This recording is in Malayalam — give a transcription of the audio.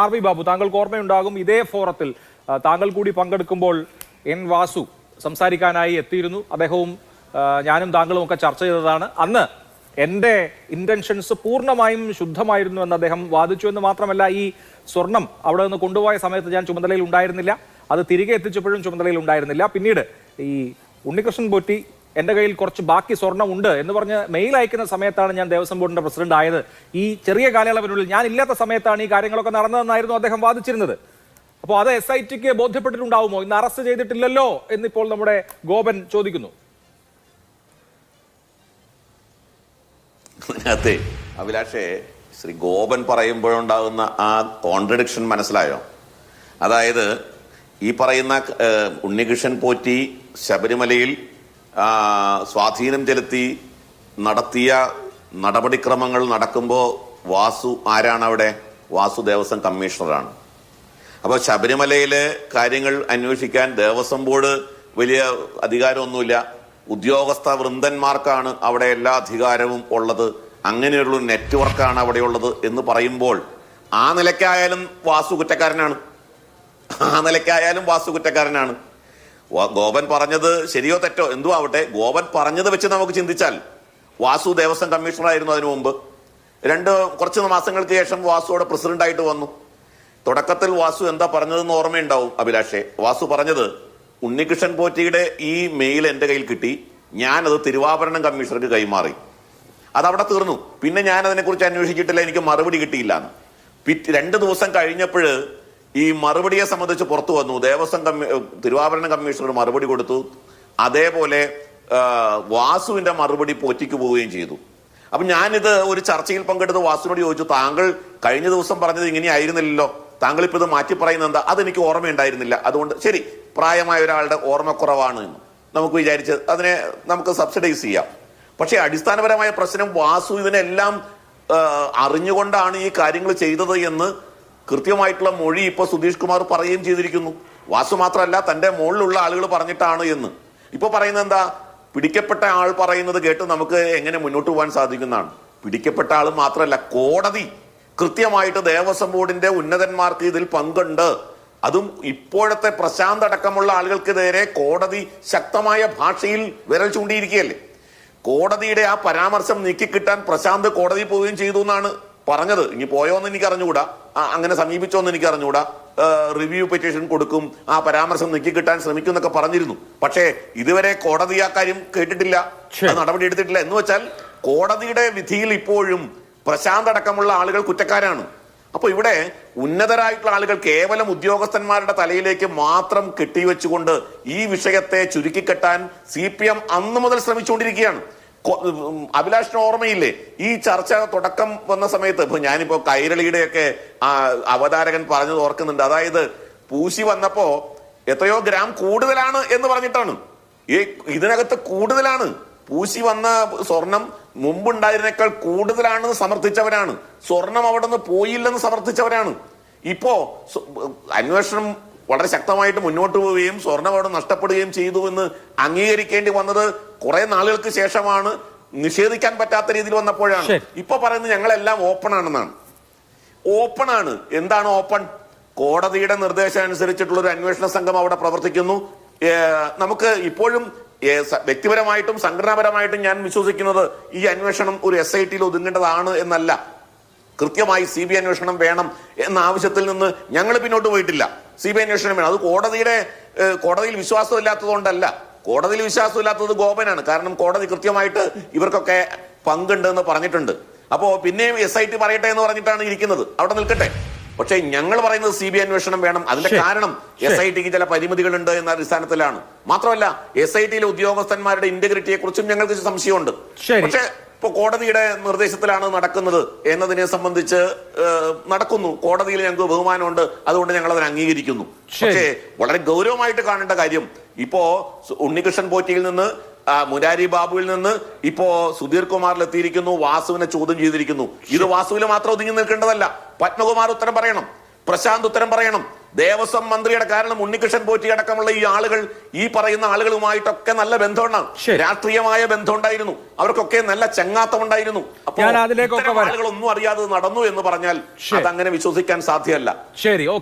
ആർ വി ബാബു താങ്കൾക്ക് ഓർമ്മയുണ്ടാകും ഇതേ ഫോറത്തിൽ താങ്കൾ കൂടി പങ്കെടുക്കുമ്പോൾ എൻ വാസു സംസാരിക്കാനായി എത്തിയിരുന്നു. അദ്ദേഹവും ഞാനും താങ്കളും ഒക്കെ ചർച്ച ചെയ്തതാണ്. അന്ന് എന്റെ ഇന്റൻഷൻസ് പൂർണമായും ശുദ്ധമായിരുന്നു എന്ന് അദ്ദേഹം വാദിച്ചു എന്ന് മാത്രമല്ല ഈ സ്വർണം അവിടെ നിന്ന് കൊണ്ടുപോയ സമയത്ത് ഞാൻ ചുമതലയിൽ ഉണ്ടായിരുന്നില്ല. അത് തിരികെ എത്തിച്ചപ്പോഴും ചുമതലയിൽ ഉണ്ടായിരുന്നില്ല. പിന്നീട് ഈ ഉണ്ണികൃഷ്ണൻ പോറ്റി എന്റെ കയ്യിൽ കുറച്ച് ബാക്കി സ്വർണം ഉണ്ട് എന്ന് പറഞ്ഞ് മെയിൽ അയക്കുന്ന സമയത്താണ് ഞാൻ ദേവസ്വം ബോർഡിന്റെ പ്രസിഡന്റ് ആയത്. ഈ ചെറിയ കാലയളവിനുള്ളിൽ ഞാൻ ഇല്ലാത്ത സമയത്താണ് ഈ കാര്യങ്ങളൊക്കെ നടന്നതെന്നായിരുന്നു അദ്ദേഹം വാദിച്ചിരുന്നത്. അപ്പോൾ അത് എസ് ഐ ടിക്ക് ബോധ്യപ്പെട്ടിട്ടുണ്ടാവുമോ? ഇന്ന് അറസ്റ്റ് ചെയ്തിട്ടില്ലല്ലോ എന്നിപ്പോൾ നമ്മുടെ ഗോപൻ ചോദിക്കുന്നു. അതിനകത്തെ അഭിലാഷേ ശ്രീ ഗോപൻ പറയുമ്പോഴുണ്ടാകുന്ന ആ കോൺട്രഡിക്ഷൻ മനസ്സിലായോ? അതായത് ഈ പറയുന്ന ഉണ്ണികൃഷ്ണൻ പോറ്റി ശബരിമലയിൽ സ്വാധീനം ചെലുത്തി നടത്തിയ നടപടിക്രമങ്ങൾ നടക്കുമ്പോൾ വാസു ആരാണ് അവിടെ വാസു ദേവസ്വം കമ്മീഷണറാണ്. അപ്പോൾ ശബരിമലയിലെ കാര്യങ്ങൾ അന്വേഷിക്കാൻ ദേവസ്വം ബോർഡ് വലിയ അധികാരമൊന്നുമില്ല. ഉദ്യോഗസ്ഥ വൃന്ദന്മാർക്കാണ് അവിടെ എല്ലാ അധികാരവും ഉള്ളത്. അങ്ങനെയുള്ള നെറ്റ്വർക്കാണ് അവിടെയുള്ളത് എന്ന് പറയുമ്പോൾ ആ നിലയ്ക്കായാലും വാസു കുറ്റക്കാരനാണ്. ആ നിലയ്ക്കായാലും വാസു കുറ്റക്കാരനാണ്. ഗോപൻ പറഞ്ഞത് ശരിയോ തെറ്റോ എന്തോ ആവട്ടെ. ഗോപൻ പറഞ്ഞത് വെച്ച് നമുക്ക് ചിന്തിച്ചാൽ വാസു ദേവസ്വം കമ്മീഷണറായിരുന്നു അതിനു മുമ്പ്. രണ്ട് കുറച്ച് മാസങ്ങൾക്ക് ശേഷം വാസു അവിടെ പ്രസിഡന്റ് ആയിട്ട് വന്നു. തുടക്കത്തിൽ വാസു എന്താ പറഞ്ഞതെന്ന് ഓർമ്മയുണ്ടാവും അഭിലാഷെ. വാസു പറഞ്ഞത് ഉണ്ണികൃഷ്ണൻ പോറ്റിയുടെ ഈ മെയിൽ എന്റെ കയ്യിൽ കിട്ടി. ഞാനത് തിരുവാഭരണം കമ്മീഷണർക്ക് കൈമാറി. അതവിടെ തീർന്നു. പിന്നെ ഞാൻ അതിനെക്കുറിച്ച് അന്വേഷിച്ചിട്ടില്ല എനിക്ക് മറുപടി കിട്ടിയില്ല പിറ്റ് രണ്ട് ദിവസം കഴിഞ്ഞപ്പോൾ ഈ മറുപടിയെ സംബന്ധിച്ച് പുറത്തു വന്നു. ദേവസ്വം കമ്മി തിരുവാഭരണ കമ്മീഷണർ മറുപടി കൊടുത്തു. അതേപോലെ വാസുവിന്റെ മറുപടി പോറ്റിക്ക് പോവുകയും ചെയ്തു. അപ്പം ഞാനിത് ഒരു ചർച്ചയിൽ പങ്കെടുത്ത് വാസുവിനോട് ചോദിച്ചു താങ്കൾ കഴിഞ്ഞ ദിവസം പറഞ്ഞത് ഇങ്ങനെയായിരുന്നില്ലല്ലോ താങ്കൾ ഇപ്പം ഇത് മാറ്റി പറയുന്നത് എന്താ? അതെനിക്ക് ഓർമ്മയുണ്ടായിരുന്നില്ല അതുകൊണ്ട് ശരി പ്രായമായ ഒരാളുടെ ഓർമ്മക്കുറവാണ് എന്ന് നമുക്ക് വിചാരിച്ച് അതിനെ നമുക്ക് സബ്സിഡൈസ് ചെയ്യാം. പക്ഷേ അടിസ്ഥാനപരമായ പ്രശ്നം വാസു ഇതിനെല്ലാം അറിഞ്ഞുകൊണ്ടാണ് ഈ കാര്യങ്ങൾ ചെയ്തത് എന്ന് കൃത്യമായിട്ടുള്ള മൊഴി ഇപ്പൊ സുധീഷ് കുമാർ പറയുകയും ചെയ്തിരിക്കുന്നു. വാസു മാത്രമല്ല തന്റെ മുകളിലുള്ള ആളുകൾ പറഞ്ഞിട്ടാണ് എന്ന്. ഇപ്പൊ പറയുന്നത് എന്താ? പിടിക്കപ്പെട്ട ആൾ പറയുന്നത് കേട്ട് നമുക്ക് എങ്ങനെ മുന്നോട്ട് പോകാൻ സാധിക്കുന്നതാണ്. പിടിക്കപ്പെട്ട ആൾ മാത്രമല്ല കോടതി കൃത്യമായിട്ട് ദേവസ്വം ബോർഡിന്റെ ഉന്നതന്മാർക്ക് ഇതിൽ പങ്കുണ്ട്. അതും ഇപ്പോഴത്തെ പ്രശാന്ത് അടക്കമുള്ള ആളുകൾക്ക് നേരെ കോടതി ശക്തമായ ഭാഷയിൽ വിരൽ ചൂണ്ടിയിരിക്കുകയല്ലേ? കോടതിയുടെ ആ പരാമർശം നീക്കിക്കിട്ടാൻ പ്രശാന്ത് കോടതി പോവുകയും ചെയ്തു എന്നാണ് പറഞ്ഞത്. ഇനി പോയോന്ന് എനിക്ക് അറിഞ്ഞുകൂടാ അങ്ങനെ സമീപിച്ചോന്ന് എനിക്ക് അറിഞ്ഞുകൂടാ റിവ്യൂ പെറ്റീഷൻ കൊടുക്കും. ആ പരാമർശം നീക്കിക്കിട്ടാൻ ശ്രമിക്കും എന്നൊക്കെ പറഞ്ഞിരുന്നു. പക്ഷേ ഇതുവരെ കോടതി ആ കാര്യം കേട്ടിട്ടില്ല. നടപടി എടുത്തിട്ടില്ല. എന്ന് വെച്ചാൽ കോടതിയുടെ വിധിയിൽ ഇപ്പോഴും പ്രശാന്ത് അടക്കമുള്ള ആളുകൾ കുറ്റക്കാരാണ്. അപ്പൊ ഇവിടെ ഉന്നതരായിട്ടുള്ള ആളുകൾ കേവലം ഉദ്യോഗസ്ഥന്മാരുടെ തലയിലേക്ക് മാത്രം കെട്ടിവെച്ചുകൊണ്ട് ഈ വിഷയത്തെ ചുരുക്കിക്കെട്ടാൻ സി പി എം അന്ന് മുതൽ ശ്രമിച്ചുകൊണ്ടിരിക്കുകയാണ്. അഭിലാഷിന് ഓർമ്മയില്ലേ? ഈ ചർച്ച തുടക്കം വന്ന സമയത്ത് ഇപ്പൊ ഞാനിപ്പോ കൈരളിയുടെയൊക്കെ അവതാരകൻ പറഞ്ഞത് ഓർക്കുന്നുണ്ട്. അതായത് പൂശി വന്നപ്പോ എത്രയോ ഗ്രാം കൂടുതലാണ് എന്ന് പറഞ്ഞിട്ടാണ്. ഈ ഇതിനകത്ത് കൂടുതലാണ്. പൂശി വന്ന സ്വർണം മുമ്പുണ്ടായിരുന്നേക്കാൾ കൂടുതലാണെന്ന് സമർത്ഥിച്ചവരാണ്. സ്വർണം അവിടെ നിന്ന് പോയില്ലെന്ന് സമർത്ഥിച്ചവരാണ്. ഇപ്പോ അന്വേഷണം വളരെ ശക്തമായിട്ട് മുന്നോട്ട് പോവുകയും സ്വർണം അവിടെ നഷ്ടപ്പെടുകയും ചെയ്തു എന്ന് അംഗീകരിക്കേണ്ടി വന്നത് കുറെ നാളുകൾക്ക് ശേഷമാണ് നിഷേധിക്കാൻ പറ്റാത്ത രീതിയിൽ വന്നപ്പോഴാണ്. ഇപ്പൊ പറയുന്നത് ഞങ്ങളെല്ലാം ഓപ്പൺ ആണെന്നാണ്. ഓപ്പൺ ആണ്. എന്താണ് ഓപ്പൺ കോടതിയുടെ നിർദ്ദേശം അനുസരിച്ചിട്ടുള്ള ഒരു അന്വേഷണ സംഘം അവിടെ പ്രവർത്തിക്കുന്നു. നമുക്ക് ഇപ്പോഴും വ്യക്തിപരമായിട്ടും സംഘടനാപരമായിട്ടും ഞാൻ വിശ്വസിക്കുന്നത് ഈ അന്വേഷണം ഒരു എസ് ഐ ടിയിൽ ഒതുങ്ങേണ്ടതാണ് എന്നല്ല. കൃത്യമായി സി ബി അന്വേഷണം വേണം എന്ന ആവശ്യത്തിൽ നിന്ന് ഞങ്ങൾ പിന്നോട്ട് പോയിട്ടില്ല. സി ബി അന്വേഷണം വേണം. അത് കോടതിയുടെ കോടതിയിൽ വിശ്വാസമില്ലാത്തതുകൊണ്ടല്ല. കോടതിയിൽ വിശ്വാസമില്ലാത്തത് ഗോപനാണ്. കാരണം കോടതി കൃത്യമായിട്ട് ഇവർക്കൊക്കെ പങ്കുണ്ട് എന്ന് പറഞ്ഞിട്ടുണ്ട്. അപ്പോൾ പിന്നെയും എസ് ഐ ടി പറയട്ടെ എന്ന് പറഞ്ഞിട്ടാണ് ഇരിക്കുന്നത്. അവിടെ നിൽക്കട്ടെ. പക്ഷേ ഞങ്ങൾ പറയുന്നത് സി ബി അന്വേഷണം വേണം. അതിന്റെ കാരണം എസ് ഐ ടിക്ക് ചില പരിമിതികളുണ്ട് എന്ന അടിസ്ഥാനത്തിലാണ്. മാത്രമല്ല എസ് ഐ ടിയിലെ ഉദ്യോഗസ്ഥന്മാരുടെ ഇന്റഗ്രിറ്റിയെ കുറിച്ചും ഞങ്ങൾക്ക് സംശയമുണ്ട്. പക്ഷേ ഇപ്പൊ കോടതിയുടെ നിർദ്ദേശത്തിലാണ് നടക്കുന്നത് എന്നതിനെ സംബന്ധിച്ച് നടക്കുന്നു. കോടതിയിൽ ഞങ്ങൾക്ക് ബഹുമാനമുണ്ട്. അതുകൊണ്ട് ഞങ്ങൾ അതിനെ അംഗീകരിക്കുന്നു പക്ഷേ വളരെ ഗൗരവമായിട്ട് കാണേണ്ട കാര്യം ഇപ്പോ ഉണ്ണികൃഷ്ണൻ പോറ്റിയിൽ നിന്ന് മുരാരി ബാബുവിൽ നിന്ന് ഇപ്പോ സുധീർ കുമാറിൽ എത്തിയിരിക്കുന്നു വാസുവിനെ ചോദ്യം ചെയ്തിരിക്കുന്നു. ഇത് വാസുവിൽ മാത്രം ഒതുങ്ങി നിൽക്കേണ്ടതല്ല. പത്മകുമാർ ഉത്തരം പറയണം പ്രശാന്ത് ഉത്തരം പറയണം. ദേവസ്വം മന്ത്രിയുടെ കാരണം ഉണ്ണികൃഷ്ണൻ പോറ്റി അടക്കമുള്ള ഈ ആളുകൾ ഈ പറയുന്ന ആളുകളുമായിട്ടൊക്കെ നല്ല ബന്ധമുണ്ടാകും രാഷ്ട്രീയമായ ബന്ധമുണ്ടായിരുന്നു. അവർക്കൊക്കെ നല്ല ചങ്ങാത്തം ഉണ്ടായിരുന്നു ആളുകൾ ഒന്നും അറിയാതെ നടന്നു എന്ന് പറഞ്ഞാൽ അത് അങ്ങനെ വിശ്വസിക്കാൻ സാധ്യമല്ല. ശരി